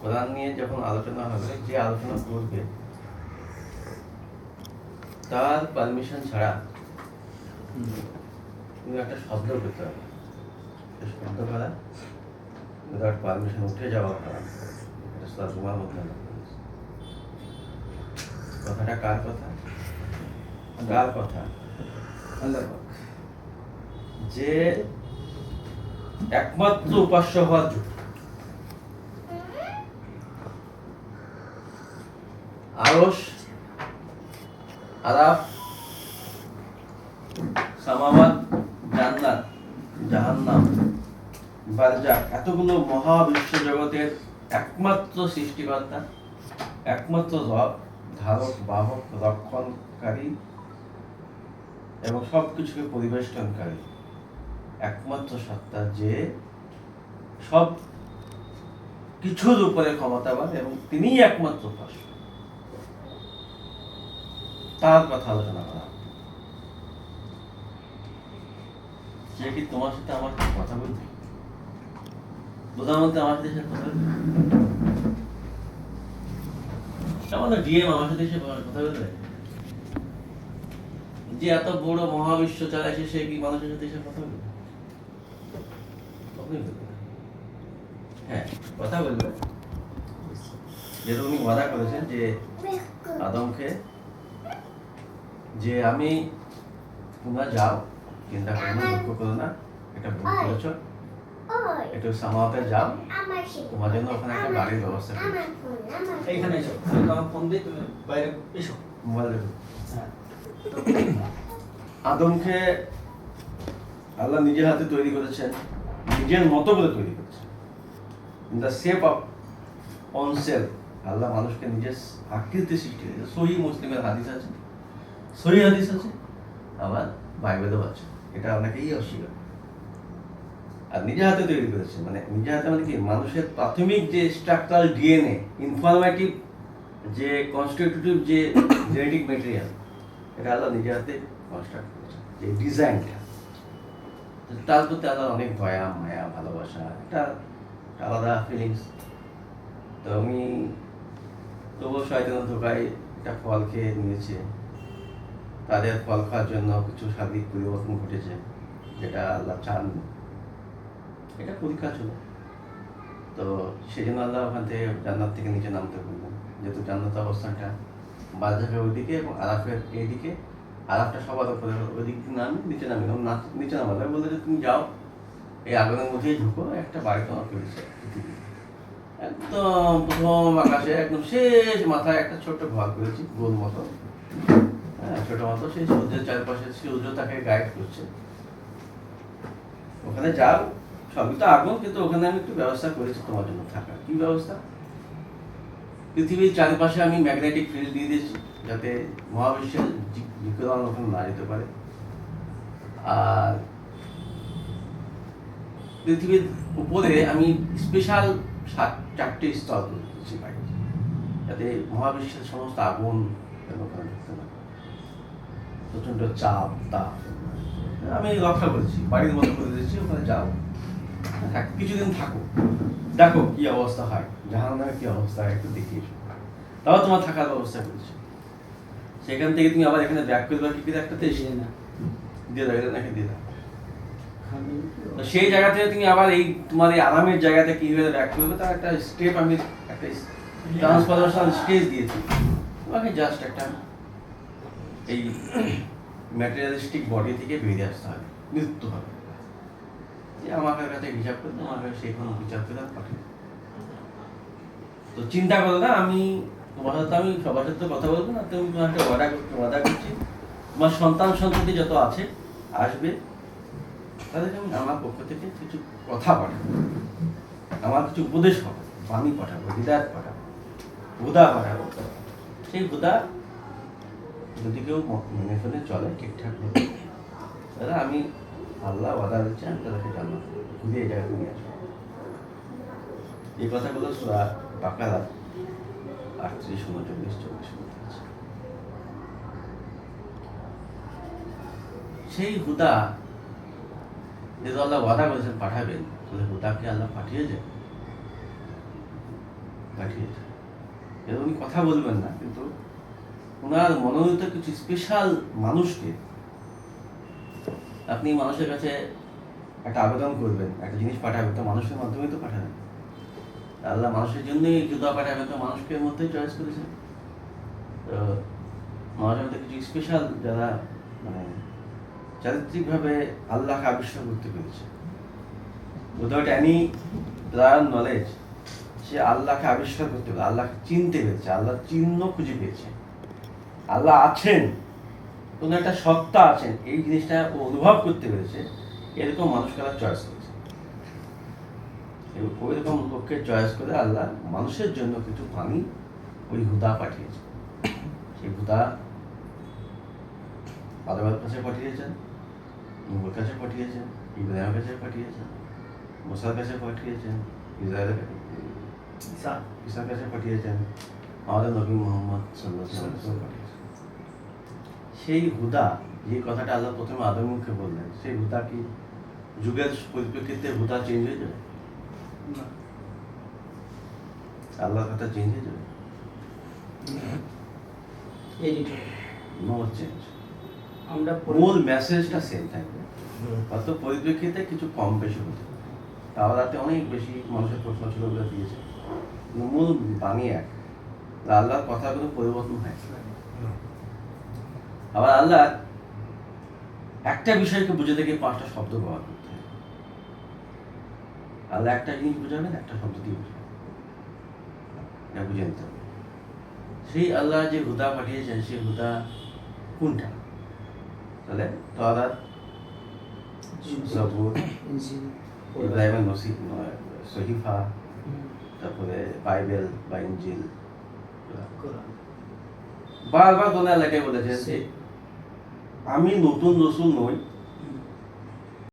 কোরআন নিয়ে যখন আলোচনা হবে যে আলোচনা করবে তার পারমিশন ছাড়া তুমি একটা শব্দ করতে হবে শব্দ করা উইদাউট পারমিশন উঠে যাওয়া করা মধ্যে কথাটা কার কথা? কার কথা? যে একমাত্র উপাস্য হওয়ার যোগ্য। আরস আরাফ সামাবাদ জান্নাত, জাহান্নাম বারজাক এতগুলো মহাবিশ্ব জগতের একমাত্র সৃষ্টিকর্তা, একমাত্র রব, ধারক, বাহক, রক্ষণকারী এবং সব কিছুকে পরিবেষ্টনকারী। একমাত্র সত্তা যে সব কিছুর উপরে ক্ষমতাবান এবং তিনিই একমাত্র উপাস্য তার কথা আলোচনা করা। সে কি তোমার সাথে আমার কথা আমার সাথে কথা যে এত বড় মহাবিশ্ব সে কি মানুষের কথা বলবে। হ্যাঁ কথা বলবে। উনি করেছেন যে আদমকে যে আমি তোমরা যাও চিন্তা করো না দুঃখ করো না এটা ভুল করেছ। একটু সামাতে যাও তোমার জন্য ওখানে একটা গাড়ির ব্যবস্থা এইখানে এসো তোমার ফোন দিয়ে তুমি বাইরে এসো। মোবাইল দেখো। হ্যাঁ। আদমকে আল্লাহ নিজের হাতে তৈরি করেছেন নিজের মতো করে তৈরি করেছেন। In the shape of own self আল্লাহ মানুষকে নিজের আকৃতি সৃষ্টি করেছে সহি মুসলিমের হাদিস আছে। সহি হাদিস আছে? আবার বাইবেলও আছে। এটা অনেকেই অস্বীকার। আর নিজের হাতে তৈরি করেছে মানে নিজের হাতে মানে কি? মানুষের প্রাথমিক যে স্ট্রাকচারাল ডিএনএ ইনফরমেটিভ যে কনস্টিটিউটিভ যে জেনেটিক মেটেরিয়াল এটা আল্লাহ নিজের হাতে কনস্ট্রাক্ট করেছে যে ডিজাইনটা তার প্রতি আল্লাহ অনেক দয়া, মায়া, ভালোবাসা একটা আলাদা ফিলিংস তো আমি তবুও শয়তানের ধোকায় একটা ফল খেয়ে নিয়েছে। তাদের ফল খাওয়ার জন্য কিছু শারীরিক পরিবর্তন ঘটেছে, যেটা আল্লাহ চান। এটা পরীক্ষা ছিল তো সেই জন্য আল্লাহ ওখান থেকে জান্নাত থেকে নিচে নামতে বললেন যেহেতু জান্নাত অবস্থানটা বাজারের ওইদিকে এবং আরাফের এইদিকে। আরাফটা সবার উপরে, ওইদিক থেকে নামি, নিচে নামি। এবং নিচে নামালে বলল যে, তুমি যাও, এই আগুনের মধ্যেই ঢুকো, একটা বাড়ি তোমার পেয়েছে একদম প্রথম আকাশে, একদম শেষ মাথায় একটা ছোট্ট ঘর করেছি, গোল মতো। ছোট মতো সেই সূর্যের চারপাশে সূর্য তাকে গাইড করছে। ওখানে যাও, সবই তো আগুন, কিন্তু ওখানে আমি একটু ব্যবস্থা করেছি তোমার জন্য থাকা কি ব্যবস্থা? পৃথিবীর চারপাশে আমি ম্যাগনেটিক ফিল্ড দিয়ে দিয়েছি, যাতে মহাবিশ্বের বিকিরণ ওখানে না যেতে পারে। আর পৃথিবীর উপরে আমি স্পেশাল সাত, চারটে স্তর করে দিয়েছি যাতে মহাবিশ্বের সমস্ত আগুন ওখানে ঢুকতে পারে। প্রচণ্ড চাপ তাপ। আমি রক্ষা করেছি বাড়ির মতো করে দিয়েছি ওখানে যাও। থাক কিছুদিন থাকো। দেখো কি অবস্থা হয় জাহান্নামের কি অবস্থা হয় একটু দেখে এসো তাও তোমার থাকার ব্যবস্থা করেছি। সেখান থেকে তুমি আবার এখানে ব্যাক করবে কি করে একটাতে এসে এসে না। দিয়ে দাও এটা নাকি দিয়ে দাও। সেই জায়গা থেকে তুমি আবার এই তোমার এই আরামের জায়গাতে কীভাবে ব্যাক করবে তার একটা স্টেপ আমি একটা ট্রান্সফরমেশন স্টেজ দিয়েছি। তোমাকে জাস্ট একটা এই ম্যাটেরিয়ালিস্টিক বডি থেকে বেরিয়ে আসতে হবে মৃত্যু হবে। যে আমার কাছে হিসাব করতে আমার কাছে সেই কোনো বিচার করে পাঠিয়ে তো চিন্তা করো না, আমি তোমার সাথে আমি সবার সাথে কথা বলব না, তুমি তোমার একটা ওয়াদা করতে ওয়াদা করছি। তোমার সন্তান সন্ততি যত আছে, আসবে তাদেরকে আমি আমার পক্ষ থেকে কিছু কথা পাঠাবো, আমার কিছু উপদেশ পাবো বাণী পাঠাবো হৃদায়ত পাঠাবো, হুদা পাঠাবো। সেই হুদা যদি কেউ মেনে ফেলে চলে, ঠিকঠাক তাহলে আমি আল্লাহ ওয়াদা দিচ্ছি, আমি তাদেরকে জানলাম ঘুরে এই জায়গায় নিয়ে আসব এই কথাগুলো সুরা বাকারা, আটত্রিশ, উনচল্লিশ, চল্লিশ মধ্যে সেই হুদা যেহেতু আল্লাহ ওয়াদা করেছেন পাঠাবেন, তাহলে হুদাকে আল্লাহ পাঠিয়েছে? পাঠিয়েছেন এর উনি কথা বলবেন না, কিন্তু ওনার মনোনীত কিছু স্পেশাল মানুষকে আপনি মানুষের কাছে একটা আবেদন করবেন, একটা জিনিস পাঠাবেন, তো মানুষের মাধ্যমে তো পাঠাবেন। আল্লাহ মানুষের জন্যই জুদা পাঠাবেন, তো মানুষকে এর মধ্যেই চয়েস করেছেন। তো মানুষের মধ্যে কিছু স্পেশাল যারা মানে চারিত্রিকভাবে আল্লাহকে আবিষ্কার করতে পেরেছে। উইদাউট এনি প্রায়র নলেজ সে আল্লাহকে আবিষ্কার করতে পেরেছে, আল্লাহকে চিনতে পেরেছে আল্লাহ চিহ্ন খুঁজে পেয়েছে। আল্লাহ আছেন কোনো একটা সত্তা আছেন এই জিনিসটা ও অনুভব করতে পেরেছে এরকম মানুষ আল্লাহ চয়েস করেছে। এবং ওই রকম লোককে চয়েস করে আল্লাহ মানুষের জন্য কিছু পানি ওই হুদা পাঠিয়েছে। সেই হুদা আদাবার কাছে পাঠিয়েছেন নূর কাছে পাঠিয়েছেন ইব্রাহিমের কাছে পাঠিয়েছেন মুসার কাছে পাঠিয়েছেন ইসরায়েলের কাছে পাঠিয়েছেন আমাদের নবী মোহাম্মদ সাল্লাহ পাঠিয়েছেন। সেই হুদা যে কথাটা আল্লাহ প্রথমে আদমকে বললেন সেই হুদা কি যুগের পরিপ্রেক্ষিতে হুদা চেঞ্জ হয়ে যাবে? আল্লাহর কথা চেঞ্জ হয়ে যাবে? নো চেঞ্জ আমরা মূল মেসেজটা সেম থাকবে। হয়তো পরিপ্রেক্ষিতে কিছু কম বেশি হতে পারে। তাও রাতে অনেক বেশি মানুষের প্রশ্ন ছিল দিয়েছে। মূল বাণী এক। আল্লাহর কথা কোনো পরিবর্তন হয়। না। আবার আল্লাহ একটা বিষয়কে বুঝে থেকে পাঁচটা শব্দ ব্যবহার করতে হয়। আল্লাহ একটা জিনিস বুঝাবেন একটা শব্দ দিয়ে বুঝাবেন। এটা বুঝে নিতে হবে। সেই আল্লাহ যে হুদা পাঠিয়েছেন সেই হুদা কোনটা? তাহলে তারা জবুর ইব্রাহিমের নসিব সহিফা তারপরে বাইবেল বা ইঞ্জিল বারবার কোন এলাকায় বলেছে আমি নতুন রসুল নই